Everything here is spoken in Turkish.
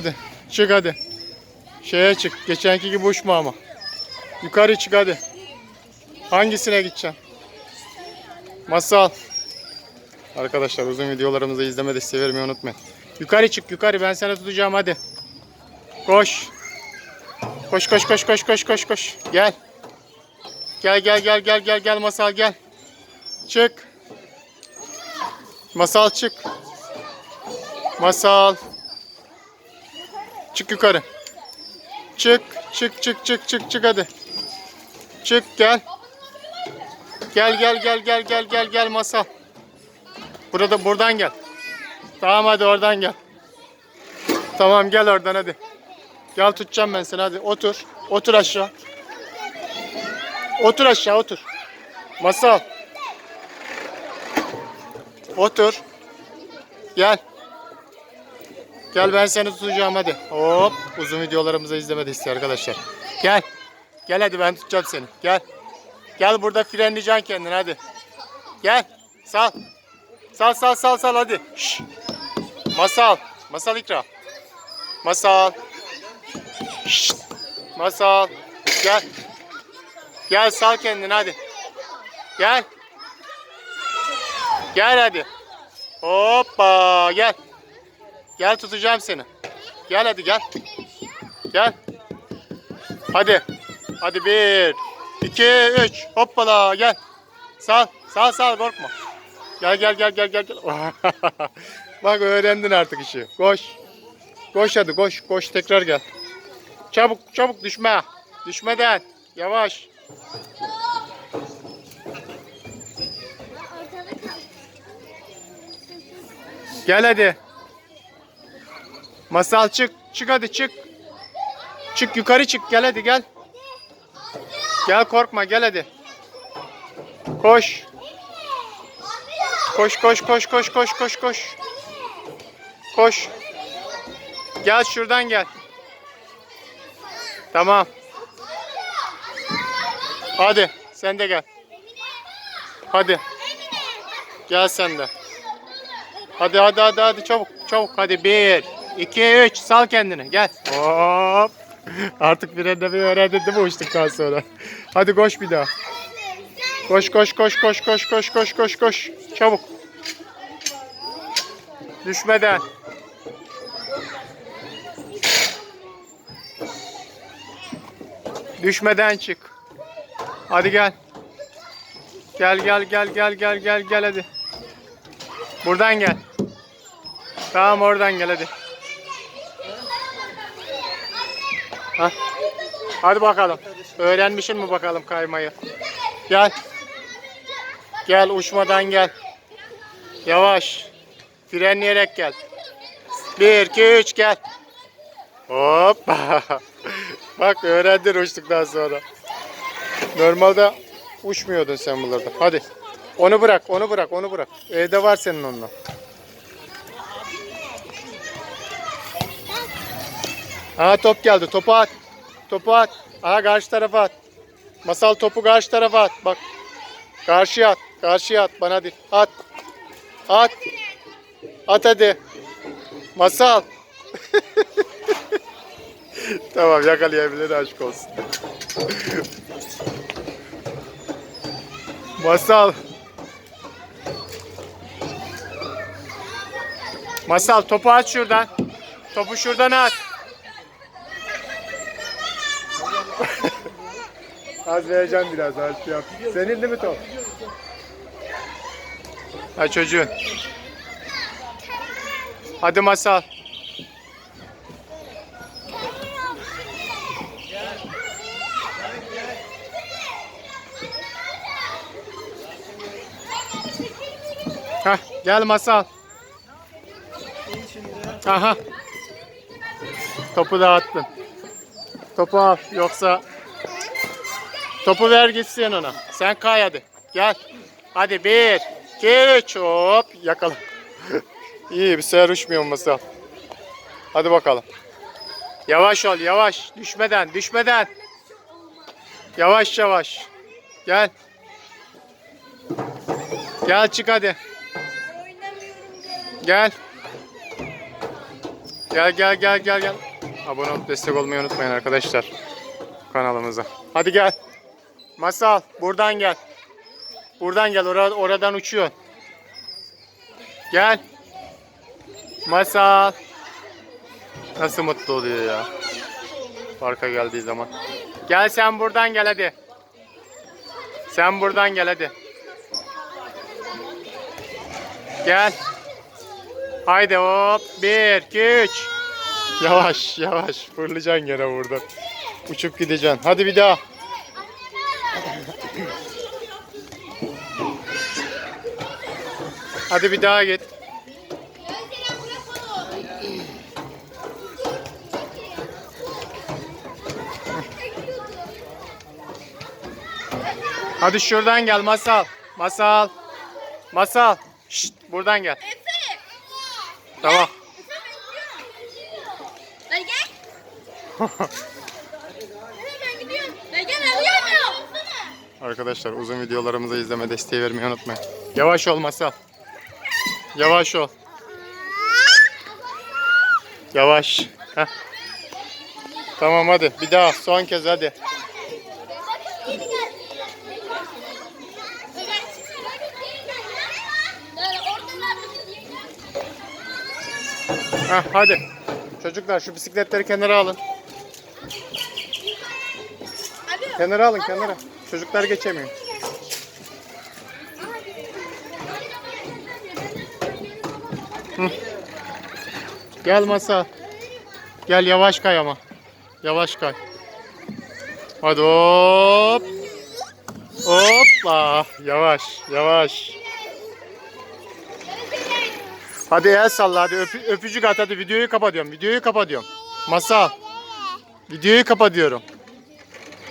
Hadi çık hadi. Şeye çık. Geçenki gibi uçma ama. Yukarı çık hadi. Hangisine gideceksin? Masal. Arkadaşlar uzun videolarımızı izlemede severmeyi unutmayın. Yukarı çık yukarı ben seni tutacağım hadi. Koş. Koş koş koş koş koş koş koş. Gel. Gel gel gel gel gel gel masal gel. Çık. Masal çık. Masal. Çık yukarı. Çık, çık, çık, çık, çık, çık hadi. Çık gel. Gel gel gel gel gel gel gel masal. Burada buradan gel. Tamam hadi oradan gel. Tamam gel oradan hadi. Gel tutacağım ben seni hadi otur. Otur aşağı. Otur aşağı otur. Masal. Otur. Gel. Gel ben seni tutacağım hadi. Hop. Uzun videolarımızı istiyor arkadaşlar. Gel. Gel hadi ben tutacağım seni. Gel. Gel burada frenleyeceksin kendini hadi. Gel. Sal. Sal sal sal sal hadi. Şş. Masal. Masal ikra. Masal. Şşt. Masal. Gel. Gel sal kendini hadi. Gel. Gel hadi. Hoppa gel. Gel tutacağım seni. Gel hadi gel. Gel. Hadi. Hadi bir, iki, üç. Hoppala gel. Sal. Sal sal korkma. Gel gel gel gel gel. gel. Bak öğrendin artık işi. Koş. Koş hadi koş. Koş tekrar gel. Çabuk çabuk düşme. Düşmeden. Yavaş. Gel hadi. Masal çık. Çık hadi çık. Çık yukarı çık. Gel hadi gel. Gel korkma gel hadi. Koş. Koş koş koş koş koş koş koş. Koş. Gel şuradan gel. Tamam. Hadi sen de gel. Hadi. Gel sen de. Hadi hadi hadi hadi çabuk çabuk hadi bir iki üç sal kendini gel. Hop. Artık frenlemeyi öğrendin değil mi uçtuktan sonra? Hadi koş bir daha. Koş koş koş koş koş koş koş koş koş. Çabuk. Düşmeden. Düşmeden çık. Hadi gel. Gel gel gel gel gel gel gel hadi. Buradan gel. Tamam oradan gel hadi. Hadi bakalım. Öğrenmişsin mi bakalım kaymayı? Gel. Gel uçmadan gel. Yavaş. Frenleyerek gel. Bir, iki, üç gel. Hop. Bak öğrendin uçtuktan sonra. Normalde uçmuyordun sen buralarda. Hadi. Onu bırak, onu bırak, onu bırak. Evde var senin onunla. Aha top geldi. Topu at. Topu at. Aha karşı tarafa at. Masal topu karşı tarafa at. Bak. Karşıya at. Karşıya at. Bana değil. At. At. At hadi. Masal. tamam yakalayabilir aşk olsun. Masal. Masal topu at şuradan. Topu şuradan at. Az vereceğim biraz az şey yap. Senin değil mi top? Ha çocuğun. Hadi masal. Hah gel masal. Aha. Topu dağıttın. Topu al yoksa topu ver gitsin ona. Sen kay hadi. Gel. Hadi bir, iki, üç hop yakala. İyi bir sefer uçmuyor masal. Hadi bakalım. Yavaş ol yavaş. Düşmeden düşmeden. Yavaş yavaş. Gel. Gel çık hadi. Gel. Gel gel gel gel gel. Abone olup destek olmayı unutmayın arkadaşlar kanalımıza. Hadi gel. Masal buradan gel. Buradan gel. Ora- oradan uçuyorsun. Gel. Masal. Nasıl mutlu oluyor ya. Parka geldiği zaman. Gel sen buradan gel hadi. Sen buradan gel hadi. Gel. Haydi hop. Bir, iki, üç. Yavaş yavaş. Fırlayacaksın gene buradan. Uçup gideceksin. Hadi bir daha. Hadi bir daha git. Hadi şuradan gel masal. Masal. Masal. Şşt, buradan gel. Tamam. Lan gel. Ben gidiyorum. Ben gel arayamıyorum. Arkadaşlar uzun videolarımızı izleme desteği vermeyi unutmayın. Yavaş ol masal. Yavaş ol. Yavaş. Heh. Tamam hadi bir daha son kez hadi. Heh, hadi. Çocuklar şu bisikletleri kenara alın. Kenara alın kenara. Çocuklar geçemiyor. Gel masa. Gel yavaş kay ama. Yavaş kay. Hadi hop. Hoppa. Yavaş yavaş. Hadi el salla hadi öpü- öpücük at hadi videoyu kapatıyorum. Videoyu kapatıyorum. Masa. Videoyu kapatıyorum.